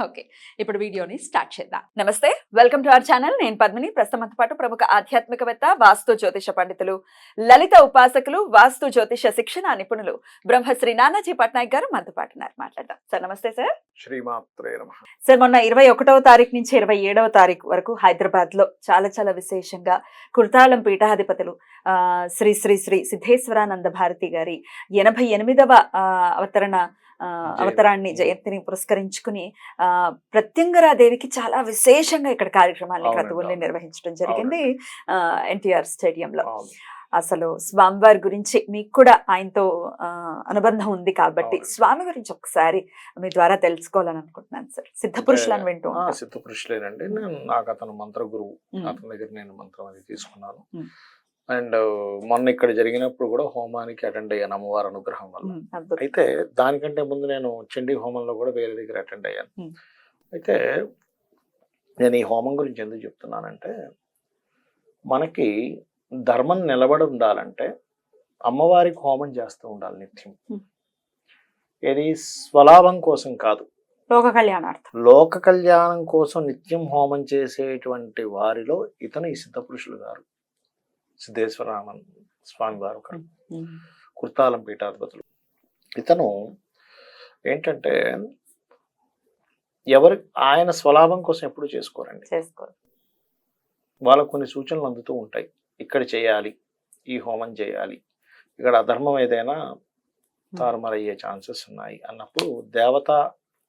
Okay ఇప్పుడు వీడియోని start చేద్దాం. నమస్తే వెల్కమ్ టు అవర్ ఛానల్. నేను పద్మిని. ప్రస్తుతంతో పాటు ప్రముఖ ఆధ్యాత్మికవేత్త వాస్తు జ్యోతిష పండితులు లలిత ఉపాసకులు వాస్తు జ్యోతిష శిక్షణ నిపుణులు బ్రహ్మశ్రీ నానాజీ పట్నాయక్ గారు మనతో పాటు మాట్లాడదాం. సార్ నమస్తే సార్. సార్ మొన్న ఇరవై ఒకటవ తారీఖు నుంచి ఇరవై ఏడవ తారీఖు వరకు హైదరాబాద్లో చాలా చాలా విశేషంగా కుర్తాళం పీఠాధిపతులు ఆ, శ్రీ శ్రీ శ్రీ సిద్ధేశ్వరానంద భారతి గారి ఎనభై ఎనిమిదవ అవతరణ అవతరాన్ని జయంతిని పురస్కరించుకుని ఆ ప్రత్యంగరాదేవికి చాలా విశేషంగా ఇక్కడ కార్యక్రమాన్ని క్రతువుల్ని. నిర్వహించడం జరిగింది ఎన్టీఆర్ స్టేడియంలో. అసలు స్వామివారి గురించి మీకు కూడా ఆయనతో అనుబంధం ఉంది కాబట్టి. స్వామి గురించి ఒకసారి మీ ద్వారా తెలుసుకోవాలని అనుకుంటున్నాను సార్ సిద్ధ పురుషులను వింటూ ఆ, ఉంటాం. సిద్ధ పురుషులేనండి నేను నాకు అతను మంత్ర గురువు అతని దగ్గర నేను మంత్రం అది తీసుకున్నాను. అండ్ మొన్న ఇక్కడ జరిగినప్పుడు కూడా హోమానికి అటెండ్ అయ్యాను అమ్మవారి అనుగ్రహం వల్ల. అయితే దానికంటే ముందు నేను చండీ హోమంలో కూడా వేరే దగ్గర అటెండ్ అయ్యాను. అయితే నేను ఈ హోమం గురించి ఎందుకు చెప్తున్నానంటే మనకి ధర్మం నిలబడి ఉండాలంటే అమ్మవారికి హోమం చేస్తూ ఉండాలి నిత్యం. ఇది స్వలాభం కోసం కాదు లోక కళ్యాణార్థం లోక కళ్యాణం కోసం నిత్యం హోమం చేసేటువంటి వారిలో ఇతను ఈ సిద్ధపురుషులు గారు సిద్ధేశ్వరానంద స్వామి వారు ఒకరు కుర్తాలం పీఠాధిపతులు. ఇతను ఏంటంటే ఎవరి ఆయన స్వలాభం కోసం ఎప్పుడు చేసుకోరండి. చేసుకో వాళ్ళకు కొన్ని సూచనలు అందుతూ ఉంటాయి. ఇక్కడ చేయాలి ఈ హోమం చేయాలి ఇక్కడ అధర్మం ఏదైనా తారుమారయ్యే ఛాన్సెస్ ఉన్నాయి అన్నప్పుడు దేవతా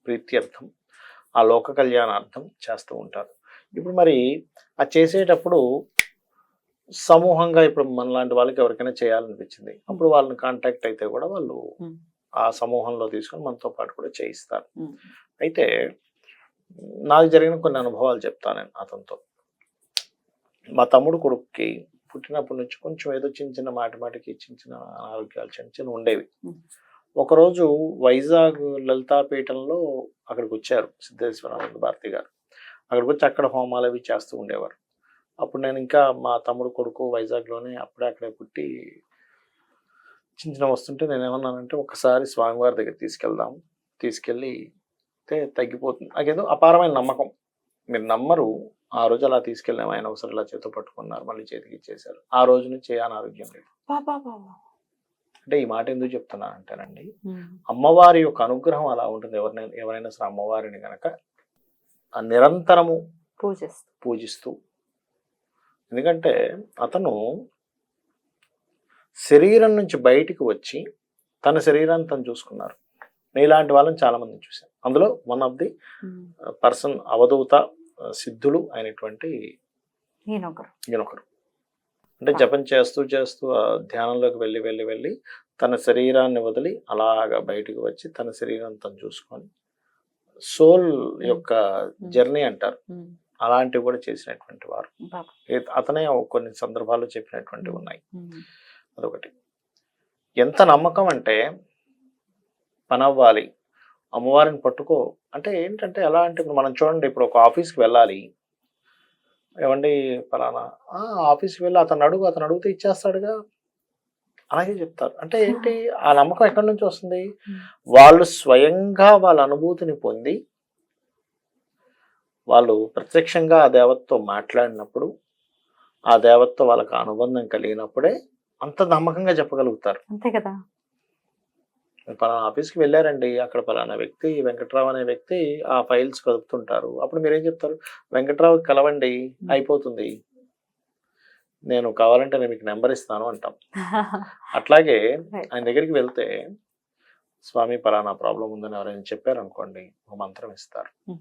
ప్రీత్యర్థం ఆ లోక కళ్యాణార్థం చేస్తూ ఉంటారు. ఇప్పుడు మరి ఆ చేసేటప్పుడు సమూహంగా ఇప్పుడు మనలాంటి వాళ్ళకి ఎవరికైనా చేయాలనిపించింది అప్పుడు వాళ్ళని కాంటాక్ట్ అయితే కూడా వాళ్ళు. ఆ సమూహంలో తీసుకొని మనతో పాటు కూడా చేయిస్తారు. అయితే నాకు జరిగిన కొన్ని అనుభవాలు చెప్తాను నేను అతనితో. మా తమ్ముడు కొడుకుకి పుట్టినప్పటి నుంచి కొంచెం ఏదో చిన్న చిన్న మాటి మాటికి చిన్న చిన్న అనారోగ్యాలు చిన్న చిన్న ఉండేవి. ఒకరోజు వైజాగ్ లలితాపీఠంలో అక్కడికి వచ్చారు సిద్ధేశ్వరానంద భారతి గారు. అక్కడికి వచ్చి అక్కడ హోమాలు అవి చేస్తూ ఉండేవారు. అప్పుడు నేను ఇంకా మా తమ్ముడు కొడుకు వైజాగ్లోనే అప్పుడే అక్కడే పుట్టి చిన్న చిన్న వస్తుంటే నేను ఏమన్నానంటే ఒకసారి స్వామివారి దగ్గర తీసుకెళ్దాం. తీసుకెళ్ళి అయితే తగ్గిపోతుంది. నాకేదో అపారమైన నమ్మకం. మీరు నమ్మరు. ఆ రోజు అలా తీసుకెళ్ళాం ఆయన ఒకసారి ఇలా చేతితో పట్టుకున్నారు. మళ్ళీ చేతికి ఇచ్చేశారు. ఆ రోజు నుంచి అనారోగ్యం లేదు. అంటే ఈ మాట ఎందుకు చెప్తున్నానంటేనండి ఉమ్, అమ్మవారి యొక్క అనుగ్రహం అలా ఉంటుంది. ఎవరినైనా ఎవరైనా సరే అమ్మవారిని గనక ఆ నిరంతరము పూజిస్తూ. పూజిస్తూ ఎందుకంటే అతను శరీరం నుంచి బయటికి వచ్చి తన శరీరాన్ని తను చూసుకున్నారు. నీలాంటి వాళ్ళని చాలా మందిని చూశాను. అందులో వన్ ఆఫ్ ది పర్సన్ అవధూత ఆ, సిద్ధులు అయినటువంటి ఈయనొకరు. అంటే జపం చేస్తూ చేస్తూ ఆ ధ్యానంలోకి వెళ్ళి వెళ్ళి వెళ్ళి తన శరీరాన్ని వదిలి అలాగా బయటికి వచ్చి తన శరీరం తను చూసుకొని సోల్ యొక్క జర్నీ అంటారు. ఉమ్, అలాంటివి కూడా చేసినటువంటి వారు. అతనే కొన్ని సందర్భాల్లో చెప్పినటువంటివి ఉన్నాయి. అదొకటి. ఎంత నమ్మకం అంటే పని అవ్వాలి అమ్మవారిని పట్టుకో. అంటే ఏంటంటే ఎలా అంటే ఇప్పుడు మనం చూడండి ఇప్పుడు ఒక ఆఫీస్కి వెళ్ళాలి. ఏమండి ఫలానా? "ఆ, ఆఫీస్కి వెళ్ళి అతను అడుగు అతను అడిగితే ఇచ్చేస్తాడుగా. అలాగే చెప్తారు. అంటే ఏంటి? ఆ నమ్మకం ఎక్కడి నుంచి వస్తుంది? వాళ్ళు స్వయంగా వాళ్ళ అనుభూతిని పొంది వాళ్ళు ప్రత్యక్షంగా ఆ దేవతతో మాట్లాడినప్పుడు ఆ దేవతతో వాళ్ళకి అనుబంధం కలిగినప్పుడే అంత నమ్మకంగా చెప్పగలుగుతారు. అంతే కదా. పలానా ఆఫీస్కి వెళ్ళారండి. అక్కడ పలానా వ్యక్తి వెంకట్రావు అనే వ్యక్తి ఆ ఫైల్స్ కదుపుతుంటారు. అప్పుడు మీరేం చెప్తారు? వెంకట్రావు కలవండి. అయిపోతుంది. నేను కావాలంటే నేను మీకు నెంబర్ ఇస్తాను అంటాం. అట్లాగే. ఆయన దగ్గరికి వెళ్తే స్వామి పలానా ప్రాబ్లం ఉందని ఎవరైనా చెప్పారనుకోండి ఒక మంత్రం ఇస్తారు.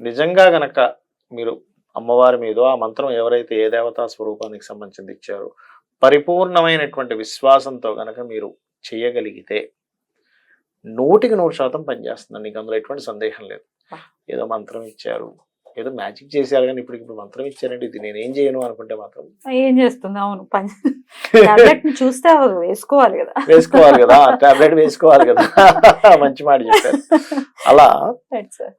నిజంగా గనక మీరు అమ్మవారి మీద ఆ మంత్రం ఎవరైతే ఏ దేవతా స్వరూపానికి సంబంధించింది ఇచ్చారో పరిపూర్ణమైనటువంటి విశ్వాసంతో గనక మీరు చేయగలిగితే నూటికి నూరు శాతం పనిచేస్తుంది నీకు అందులో ఎటువంటి సందేహం లేదు. ఏదో మంత్రం ఇచ్చారు. ఏదో మ్యాజిక్ చేశారు కానీ ఇప్పుడు ఇప్పుడు మంత్రం ఇచ్చారండి ఇది నేనేం చేయను అనుకుంటే మాత్రం. ఏం చేస్తుంది? అవును టాబ్లెట్ చూస్తే వేసుకోవాలి కదా. వేసుకోవాలి కదా టాబ్లెట్ వేసుకోవాలి కదా. మంచి మాట చెప్పారు. అలా.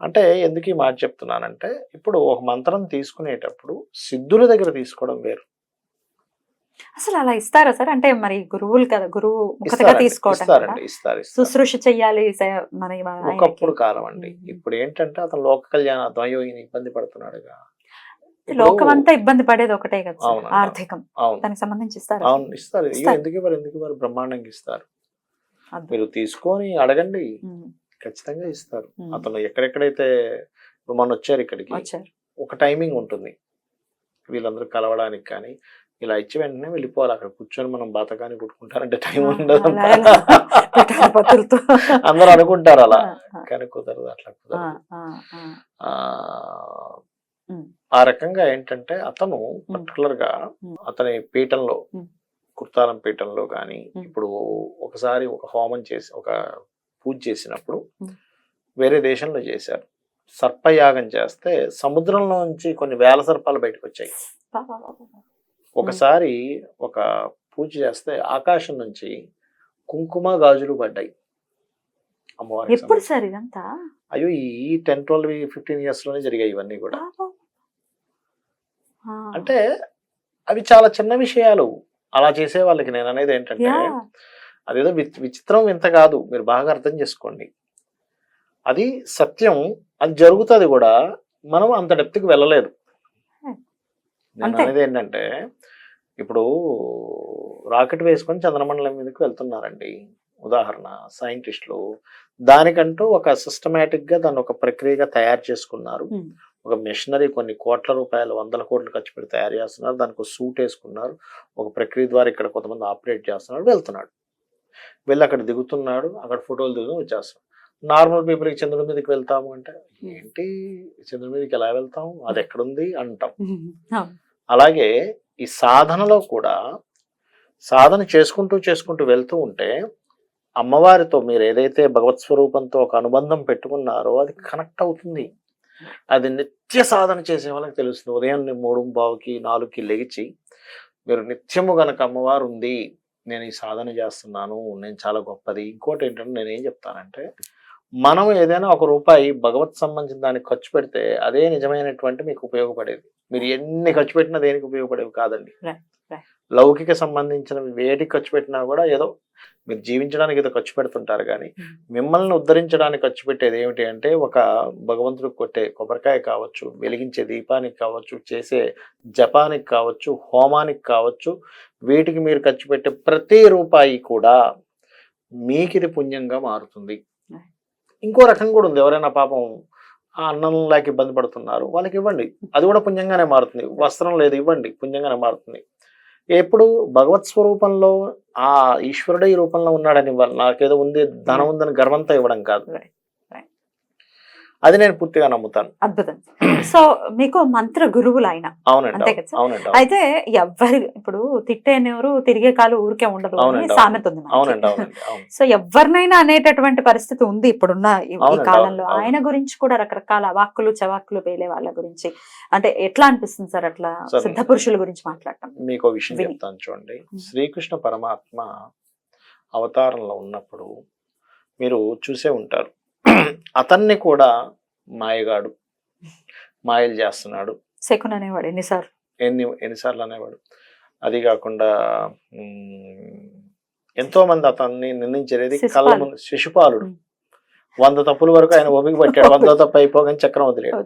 అంటే ఎందుకు ఈ మాట చెప్తున్నానంటే ఇప్పుడు ఒక మంత్రం తీసుకునేటప్పుడు సిద్ధుల దగ్గర తీసుకోవడం వేరు. అసలు అలా ఇస్తారా సార్? అంటే మరి గురువులు కదా గురువు ముఖతగా తీసుకోవటం. శుశ్రూష చెయ్యాలి మరి. ఒకప్పుడు కాలం అండి. ఇప్పుడు ఏంటంటే అతను లోక కళ్యాణార్థం అయ్యో ఈయన ఇబ్బంది పడుతున్నాడుగా. ఇప్పుడు- లోకమంతా ఇబ్బంది పడేది ఒకటే కదా. ఆర్థికం. దానికి సంబంధించి ఇస్తారా? అవును ఇస్తారు. ఎందుకు ఇవ్వరు ఎందుకు ఇవ్వరు? బ్రహ్మాండంగా ఇస్తారు. మీరు తీసుకొని అడగండి. ఖచ్చితంగా ఇస్తారు. అతను ఎక్కడెక్కడైతే మొన్న వచ్చారు ఇక్కడికి ఒక టైమింగ్ ఉంటుంది. వీళ్ళందరూ కలవడానికి కానీ ఇలా ఇచ్చి వెంటనే వెళ్ళిపోవాలి అక్కడ కూర్చొని మనం బాతకాన్ని కొట్టుకుంటారంటే టైం ఉండదు. అందరూ అనుకుంటారు అలా కానీ కుదరదు అట్లా కుదరదు ఆ, రకంగా ఏంటంటే అతను పర్టికులర్గా. అతని పీఠంలో. కుర్తాలం పీఠంలో కానీ. ఇప్పుడు ఒకసారి ఒక హోమం చేసి ఒక పూజ చేసినప్పుడు. వేరే దేశంలో చేశారు సర్పయాగం చేస్తే సముద్రంలో నుంచి కొన్ని వేల సర్పాలు బయటకు వచ్చాయి. ఒకసారి ఒక పూజ చేస్తే ఆకాశం నుంచి కుంకుమ గాజులు పడ్డాయి. అమ్మవారికి ఎప్పుడు. సార్ ఇదంతా? అయ్యో ఈ టెన్ ట్వెల్వ్ ఫిఫ్టీన్ ఇయర్స్లోనే జరిగాయి ఇవన్నీ కూడా. అంటే అవి చాలా చిన్న విషయాలు. అలా చేసే వాళ్ళకి నేను అనేది ఏంటంటే. అదేదో విచ్- విచిత్రం ఇంత కాదు. మీరు బాగా అర్థం చేసుకోండి. అది సత్యం అది జరుగుతుంది కూడా మనం అంత డెప్త్కి వెళ్ళలేదు. అనేది ఏంటంటే ఇప్పుడు రాకెట్ వేసుకొని చంద్రమండలం మీదకి వెళ్తున్నారండి. ఉదాహరణ సైంటిస్టులు. దానికంటూ ఒక సిస్టమేటిక్గా దాన్ని ఒక ప్రక్రియగా తయారు చేసుకున్నారు. ఒక మిషనరీ కొన్ని కోట్ల రూపాయలు వందల కోట్లు ఖర్చు పెట్టి తయారు చేస్తున్నారు. దానికి ఒక సూట్ వేసుకున్నారు. ఒక ప్రక్రియ ద్వారా ఇక్కడ కొంతమంది ఆపరేట్ చేస్తున్నాడు వెళ్తున్నాడు. వెళ్ళి అక్కడ దిగుతున్నాడు. అక్కడ ఫోటోలు దిగుతూ వచ్చేస్తున్నాడు. నార్మల్ పీపుల్కి చంద్రుడి మీదకి వెళ్తాము అంటే ఏంటి? చంద్రుడి మీదకి ఎలా వెళ్తాం? అది ఎక్కడుంది? అంటాం. అలాగే ఈ సాధనలో కూడా సాధన చేసుకుంటూ చేసుకుంటూ వెళ్తూ ఉంటే అమ్మవారితో మీరు ఏదైతే భగవత్ స్వరూపంతో ఒక అనుబంధం పెట్టుకున్నారో అది కనెక్ట్ అవుతుంది. అది నిత్య సాధన చేసే వాళ్ళకి తెలుస్తుంది. ఉదయం మూడు బావుకి నాలుగుకి లెగిచి మీరు నిత్యము గనక అమ్మవారు ఉంది నేను ఈ సాధన చేస్తున్నాను నేను చాలా గొప్పది. ఇంకోటి ఏంటంటే నేను ఏం చెప్తానంటే మనం ఏదైనా ఒక రూపాయి భగవత్ సంబంధించిన దానికి ఖర్చు పెడితే అదే నిజమైనటువంటి మీకు ఉపయోగపడేది. మీరు ఎన్ని ఖర్చు పెట్టినా దేనికి ఉపయోగపడేవి కాదండి. లౌకిక సంబంధించిన వేటికి ఖర్చు పెట్టినా కూడా ఏదో మీరు జీవించడానికి ఏదో ఖర్చు పెడుతుంటారు కానీ Hmm. మిమ్మల్ని ఉద్ధరించడానికి ఖర్చు పెట్టేది ఏమిటి అంటే ఒక భగవంతుడు కొట్టే కొబ్బరికాయ కావచ్చు వెలిగించే దీపానికి కావచ్చు చేసే జపానికి కావచ్చు హోమానికి కావచ్చు వీటికి మీరు ఖర్చు పెట్టే ప్రతి రూపాయి కూడా మీకు ఇది పుణ్యంగా మారుతుంది. ఇంకో రకం కూడా ఉంది ఎవరైనా పాపం ఆ అన్నం లేక ఇబ్బంది పడుతున్నారు. వాళ్ళకి ఇవ్వండి. అది కూడా పుణ్యంగానే మారుతుంది. వస్త్రం లేదు ఇవ్వండి. పుణ్యంగానే మారుతుంది. ఎప్పుడు భగవత్ స్వరూపంలో ఆ ఈశ్వరుడే ఈ రూపంలో ఉన్నాడని ఇవ్వాలి నాకేదో ఉంది ధనం ఉందని గర్వంతో ఇవ్వడం కాదు. అది నేను పూర్తిగా నమ్ముతాను. అద్భుతం. సో మీకు మంత్ర గురువులు ఆయన అంతే కదా. అయితే ఎవ్వరి ఇప్పుడు తిట్టేనెవరు తిరిగే కాలు ఊరికే ఉండదు. సామెత ఉంది సో ఎవరినైనా అనేటటువంటి పరిస్థితి ఉంది ఇప్పుడున్న ఈ- కాలంలో. ఆయన గురించి కూడా రకరకాల వాక్కులు చవాక్కులు పేలే వాళ్ళ గురించి. అంటే ఎట్లా అనిపిస్తుంది సార్ అట్లా. సిద్ధ పురుషుల గురించి మాట్లాడటం? మీకు విషయం. చెప్తాను చూడండి. శ్రీకృష్ణ పరమాత్మ అవతారంలో ఉన్నప్పుడు మీరు చూసే ఉంటారు. అతన్ని కూడా మాయగాడు. మాయలు చేస్తున్నాడు. శకున్ అనేవాడు ఎన్నిసార్లు? ఎన్ని ఎన్నిసార్లు అనేవాడు? అది కాకుండా ఎంతో మంది అతన్ని నిందించేది కళ్ళ. ముందు శిశుపాలుడు. వంద తప్పుల వరకు ఆయన ఓపిక పట్టాడు. వంద తప్పు అయిపోగానే చక్రం వదిలేడు.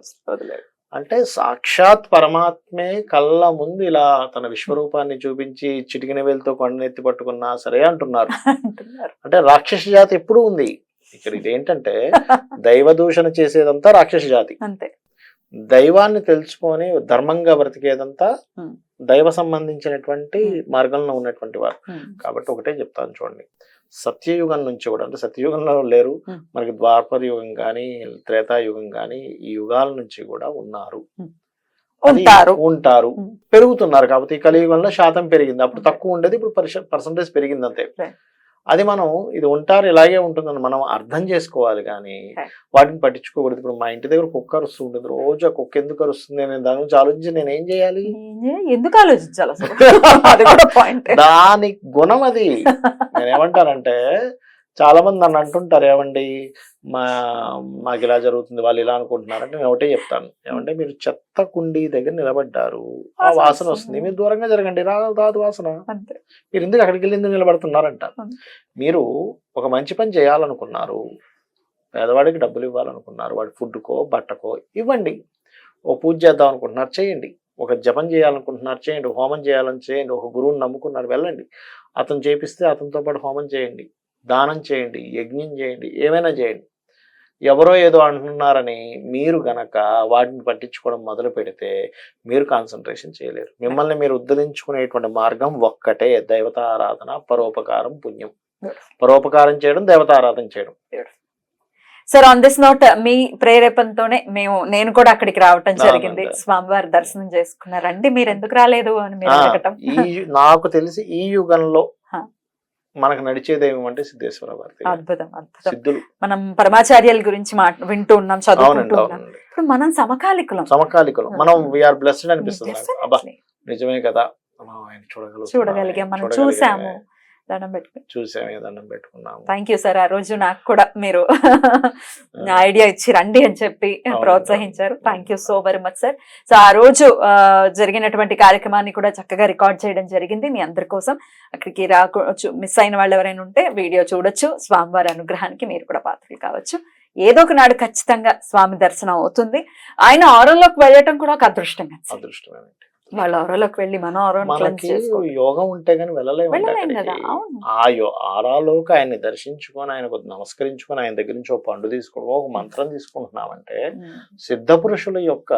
అంటే సాక్షాత్ పరమాత్మే కళ్ళ ముందు ఇలా తన విశ్వరూపాన్ని చూపించి చిటికిన వేలుతో కొండనెత్తి పట్టుకున్నా సరే అంటున్నారు. అంటున్నారు. అంటే రాక్షస జాతి ఎప్పుడూ ఉంది. ఇక్కడ ఇదేంటంటే దైవ దూషణ చేసేదంతా రాక్షస జాతి. అంతే. దైవాన్ని తెలుసుకొని ధర్మంగా బ్రతికేదంతా. దైవ సంబంధించినటువంటి. మార్గంలో ఉన్నటువంటి వారు. కాబట్టి ఒకటే చెప్తాను చూడండి సత్యయుగం నుంచి కూడా అంటే సత్యయుగంలో లేరు. మనకి ద్వాపర యుగం కానీ త్రేతాయుగం కానీ ఈ యుగాల నుంచి కూడా ఉన్నారు ఉంటారు ఉంటారు. పెరుగుతున్నారు కాబట్టి ఈ కలియుగంలో శాతం పెరిగింది అప్పుడు తక్కువ ఉండేది ఇప్పుడు పర్సంటేజ్ పెరిగింది అంతే. అది మనం ఇది ఉంటారు ఇలాగే ఉంటుందని మనం అర్థం చేసుకోవాలి కానీ. వాటిని పట్టించుకోకూడదు. ఇప్పుడు మా ఇంటి దగ్గర కుక్క అరుస్తూ ఉంటుంది. రోజు ఆ కుక్క ఎందుకు అరుస్తుంది నేను దాని గురించి ఆలోచించి నేను ఏం చేయాలి? ఎందుకు ఆలోచించాలి దాని గుణం అది. నేను ఏమంటానంటే చాలా మంది నన్ను అంటుంటారు ఏమండి మా మాకు ఇలా జరుగుతుంది వాళ్ళు ఇలా అనుకుంటున్నారంటే నేను ఒకటే చెప్తాను. ఏమంటే మీరు చెత్త కుండీ దగ్గర నిలబడ్డారు. ఆ వాసన వస్తుంది. మీరు దూరంగా జరగండి. రాదు రాదు వాసన. మీరు ఎందుకు అక్కడికి వెళ్ళి ఎందుకు నిలబడుతున్నారంట. మీరు ఒక మంచి పని చేయాలనుకున్నారు. పేదవాడికి డబ్బులు ఇవ్వాలనుకున్నారు. వాడి ఫుడ్కో బట్టకో ఇవ్వండి. ఓ పూజ చేద్దాం అనుకుంటున్నారు చేయండి. ఒక జపం చేయాలనుకుంటున్నారు చేయండి. ఒక హోమం చేయాలని చేయండి. ఒక గురువుని నమ్ముకున్నారు వెళ్ళండి. అతను చేపిస్తే అతనితో పాటు హోమం చేయండి. దానం చేయండి యజ్ఞం చేయండి ఏమైనా చేయండి. ఎవరో ఏదో అంటున్నారని మీరు గనక వాటిని పట్టించుకోవడం మొదలు పెడితే మీరు కాన్సన్ట్రేషన్ చేయలేరు. మిమ్మల్ని మీరు ఉద్ధరించుకునేటువంటి మార్గం ఒక్కటే దైవతారాధన పరోపకారం పుణ్యం. పరోపకారం చేయడం దేవతారాధన చేయడం. సార్ ఆన్ దిస్ నోట్ మీ ప్రేరేపణతోనే మేము నేను కూడా అక్కడికి రావటం జరిగింది. స్వామివారి దర్శనం చేసుకున్నారండి. మీరు ఎందుకు రాలేదు అని మీరు నాకు తెలిసి ఈ యుగంలో మనకు నడిచేది ఏమంటే సిద్ధేశ్వర భారతి అద్భుతం అద్భుతం. సిద్ధులు. మనం పరమాచార్యాల గురించి వింటూ ఉన్నాం చదువుకుంటూ అవునండి ఉన్నాం. అవునండి. ఇప్పుడు మనం సమకాలికులం. సమకాలికలు. మనం వీఆర్ బ్లెస్డ్ అనిపిస్తుంది. నిజమే కదా. మనం ఆయన చూడగలిగాం మనం. చూసాము. దండం పెట్టుకుని. చూసామే దండం పెట్టుకున్నాము. థ్యాంక్ యూ సార్ ఆ రోజు నాకు కూడా మీరు ఐడియా ఇచ్చి రండి అని చెప్పి. ప్రోత్సహించారు. Thank you so very much sir so ఆ రోజు జరిగినటువంటి కార్యక్రమాన్ని కూడా చక్కగా రికార్డ్ చేయడం జరిగింది మీ అందరి కోసం. అక్కడికి రావచ్చు మిస్ అయిన వాళ్ళు ఎవరైనా ఉంటే వీడియో చూడొచ్చు. స్వామివారి అనుగ్రహానికి మీరు కూడా పాత్రలు కావచ్చు. ఏదో ఒక నాడు ఖచ్చితంగా స్వామి దర్శనం అవుతుంది. ఆయన ఆరోలోకి వెళ్ళటం కూడా ఒక అదృష్టం. అదృష్టమేనండి. వాళ్ళ ఆరోలోకి వెళ్ళి మనం ఆరోని యోగం ఉంటే గానీ వెళ్ళలేము వెళ్ళలేం కదా ఆ ఆరాలోకి ఆయన్ని దర్శించుకొని ఆయనకు నమస్కరించుకొని ఆయన దగ్గర నుంచి ఒక పండు తీసుకోవడం ఒక మంత్రం తీసుకుంటున్నామంటే. సిద్ధ పురుషుల యొక్క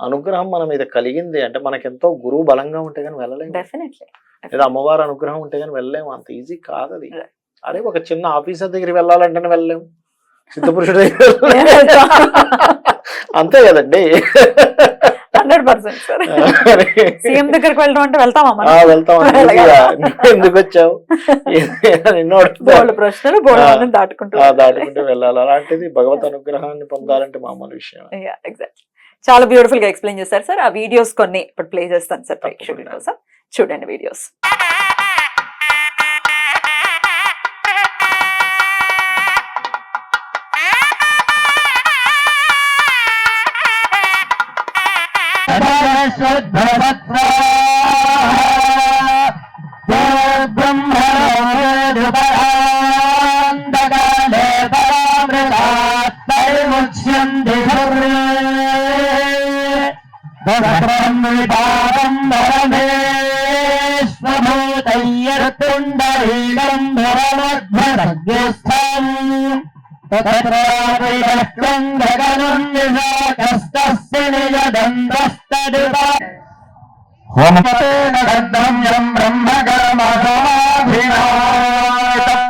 అనుగ్రహం మన మీద కలిగింది అంటే మనకెంతో గురువు బలంగా ఉంటే గానీ వెళ్ళలేము డెఫినెట్లీ లేదా అమ్మవారి అనుగ్రహం ఉంటే గానీ వెళ్ళలేము అంత ఈజీ కాదు అది. అరే ఒక చిన్న ఆఫీసర్ దగ్గరికి వెళ్ళాలంటేనే వెళ్ళలేము సిద్ధ పురుషుడు దగ్గరికి అంతే కదండి. Hundred percent sir. సీఎం దగ్గరికి వెళ్ళడం అంటే వెళ్తామా వెళ్తాం. ఎందుకు వచ్చావు? ప్రశ్నలు దాటుకుంటూ. దాటుకుంటూ వెళ్ళాలి. అలాంటిది భగవత్ అనుగ్రహాన్ని పొందాలంటే మామూలు విషయం. ఎగ్జాక్ట్ చాలా బ్యూటిఫుల్గా ఎక్స్ప్లెయిన్ చేశారు సార్ ఆ వీడియోస్ కొన్ని ఇప్పుడు ప్లే చేస్తాను సార్ ప్రేక్షకుల. కోసం. చూడండి వీడియోస్ ब्रह्मणोपरान्दकाले परामृतात् परिमुच्यन्ति सर्वे ब्रह्मविपादम् परमेश्वभूतय्यर्तुण्डरीडम् भरमध्वसज्ञस्थम् तत्र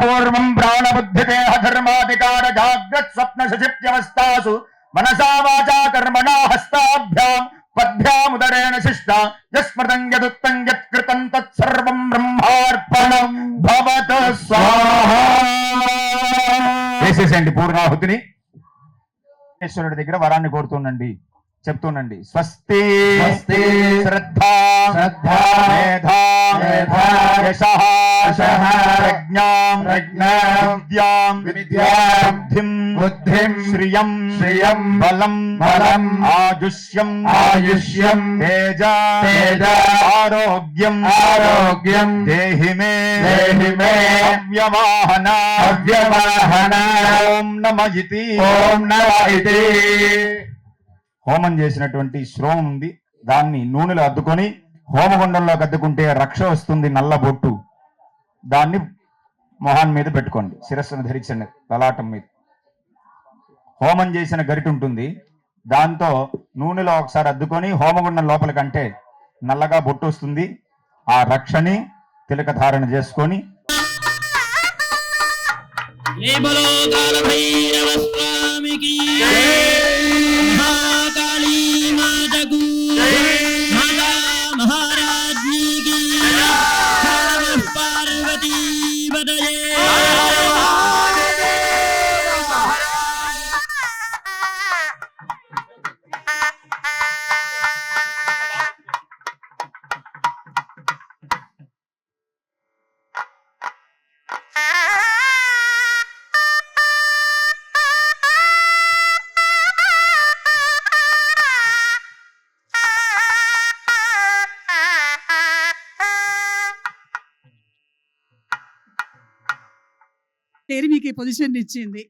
పూర్వం ప్రాణబుద్ధిదేహ ధర్మాధికార జాగ్రత్ స్వప్న సుషిప్త్యవస్థాసు మనసా వాచా కర్మణా హస్తాభ్యాం పద్భ్యాముదరేణ శిష్ట యస్మృతం యదుత్తం యత్కృతం తత్సర్వం బ్రహ్మార్పణం భవత స్వాహా. వేసేసేయండి పూర్ణాహుతిని. ఈశ్వరుడి దగ్గర వరాన్ని కోరుతుండండి చెప్తుండండి స్వస్తి శ్రద్ధా శ్రద్ధా మేధా మేధా యశః ప్రజ్ఞాం ప్రజ్ఞాం విద్యాం బుద్ధిం బుద్ధిం శ్రియం శ్రియం బలం బలం ఆయుష్యం ఆయుష్యం తేజ తేజ ఆరోగ్యం ఆరోగ్యం దేహి మే దేహి మే అవ్యవాహన అవ్యవాహన ఓం నమ ఇతి ఓం నమ ఇతి. హోమం చేసినటువంటి శ్రోమం ఉంది. దాన్ని నూనెలో అద్దుకొని హోమగుండంలో అద్దుకుంటే రక్ష వస్తుంది నల్ల బొట్టు. దాన్ని మొహాన్ మీద పెట్టుకోండి. శిరస్సును ధరించండి. లలాటం మీద. హోమం చేసిన గరిట ఉంటుంది. దాంతో నూనెలో ఒకసారి అద్దుకొని హోమగుండం లోపలికంటే నల్లగా బొట్టు వస్తుంది. ఆ రక్షని తిలక ధారణ చేసుకొని స్వామికి. పేరు మీకు ఈ పొజిషన్ ఇచ్చింది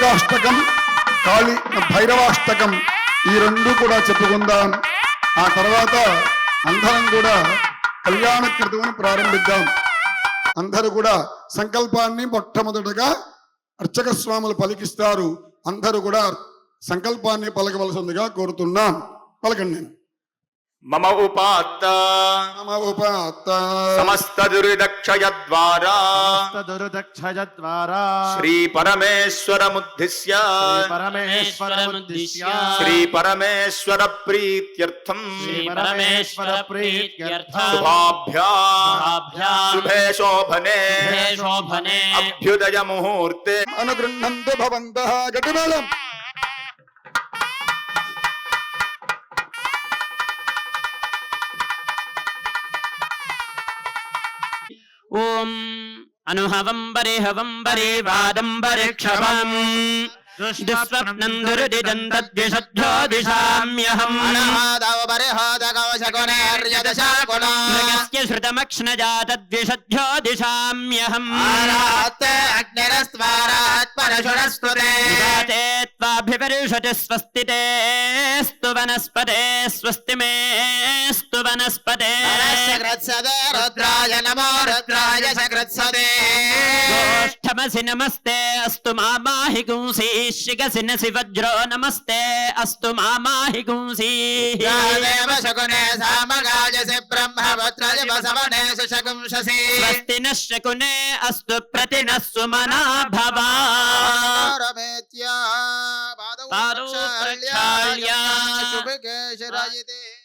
కాళికాష్టకం కాళి భైరవాష్టకం ఈ రెండు కూడా చెప్పుకుందాం. ఆ తర్వాత అందరం కూడా కళ్యాణ క్రతువుని ప్రారంభిద్దాం. అందరూ కూడా సంకల్పాన్ని మొట్టమొదటగా అర్చక స్వాములు పలికిస్తారు. అందరూ కూడా సంకల్పాన్ని పలకవలసిందిగా కోరుతున్నాం. పలకండి. मम उपात्त। मम उपात्त। समस्त दुर्दक्षय द्वारा दुर्दक्षय द्वारा श्री परमेश्वर मुद्दिश्य परमेश्वर मुद्दिश्य श्री परमेश्वर प्रीत्यर्थम श्री परमेश्वर प्रीत्यर्थम शुभाभ्या। शुभे शोभने। शोभने। अभ्युदय मुहूर्ते अनुगृह्णन्तु भवन्तः जटिबलम् ఓం అనుహవం పరిహవం పరివాదం పరిక్షమం దుస్వప్నం దురుదిదం తద్విషద్ధో దిశామ్యహం మృగస్య శృతమక్ష్ణజా తద్విషద్ధో దిశామ్యహం వివాతే स्वस्तिराभिपरिषति स्वस्ति ते स्तु वनस्पते स्वस्ति मे स्तु वनस्पते रुद्राय नमो रुद्राय सकृत्सदे गोष्ठमसि नमस्ते अस्तु मामाहि गुंसि शिगसि नसि वज्रो नमस्ते अस्तु मामाहि गुंसि देव शकुने सामगायसि ब्रह्मपुत्रय वसवने सुशकुंससि स्वस्ति नः शकुने अस्तु प्रतिनः सुमना भवा तारुप्रक्षाल्या शुभकेशरायते